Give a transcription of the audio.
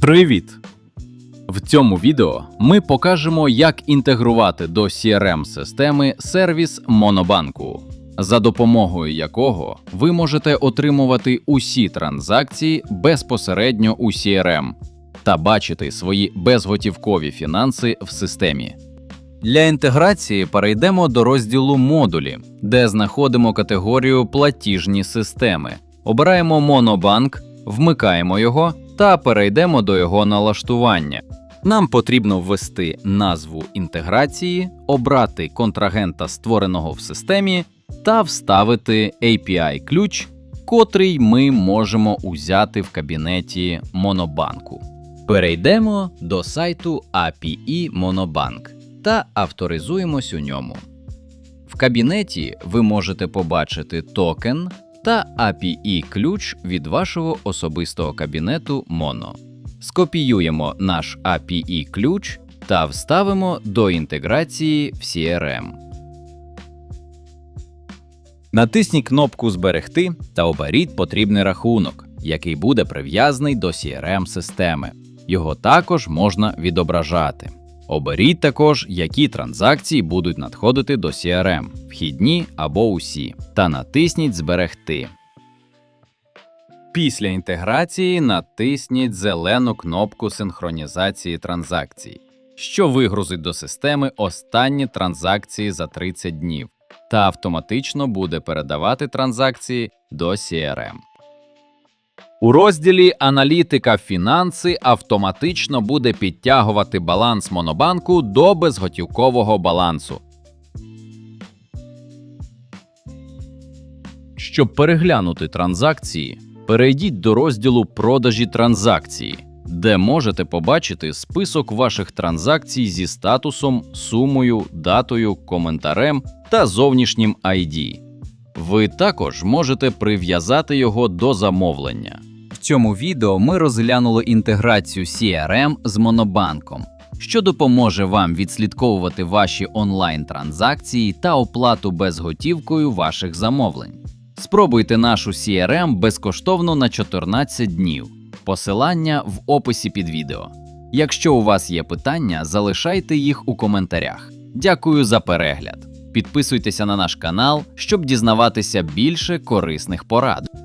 Привіт! В цьому відео ми покажемо, як інтегрувати до CRM-системи сервіс Монобанку, за допомогою якого ви можете отримувати усі транзакції безпосередньо у CRM та бачити свої безготівкові фінанси в системі. Для інтеграції перейдемо до розділу модулі, де знаходимо категорію платіжні системи. Обираємо Монобанк, вмикаємо його та перейдемо до його налаштування. Нам потрібно ввести назву інтеграції, обрати контрагента, створеного в системі, та вставити API-ключ, котрий ми можемо узяти в кабінеті Монобанку. Перейдемо до сайту API Monobank та авторизуємось у ньому. В кабінеті ви можете побачити токен та API ключ від вашого особистого кабінету Mono. Скопіюємо наш API ключ та вставимо до інтеграції в CRM. Натисніть кнопку Зберегти та оберіть потрібний рахунок, який буде прив'язаний до CRM-системи. Його також можна відображати. Оберіть також, які транзакції будуть надходити до CRM, вхідні або усі, та натисніть Зберегти. Після інтеграції натисніть зелену кнопку синхронізації транзакцій, що вигрузить до системи останні транзакції за 30 днів та автоматично буде передавати транзакції до CRM. У розділі Аналітика фінанси автоматично буде підтягувати баланс Монобанку до безготівкового балансу. Щоб переглянути транзакції, перейдіть до розділу Продажі транзакції, де можете побачити список ваших транзакцій зі статусом, сумою, датою, коментарем та зовнішнім ID. Ви також можете прив'язати його до замовлення. Цьому відео ми розглянули інтеграцію CRM з Монобанком, що допоможе вам відслідковувати ваші онлайн-транзакції та оплату безготівкою ваших замовлень. Спробуйте нашу CRM безкоштовно на 14 днів. Посилання в описі під відео. Якщо у вас є питання, залишайте їх у коментарях. Дякую за перегляд. Підписуйтеся на наш канал, щоб дізнаватися більше корисних порад.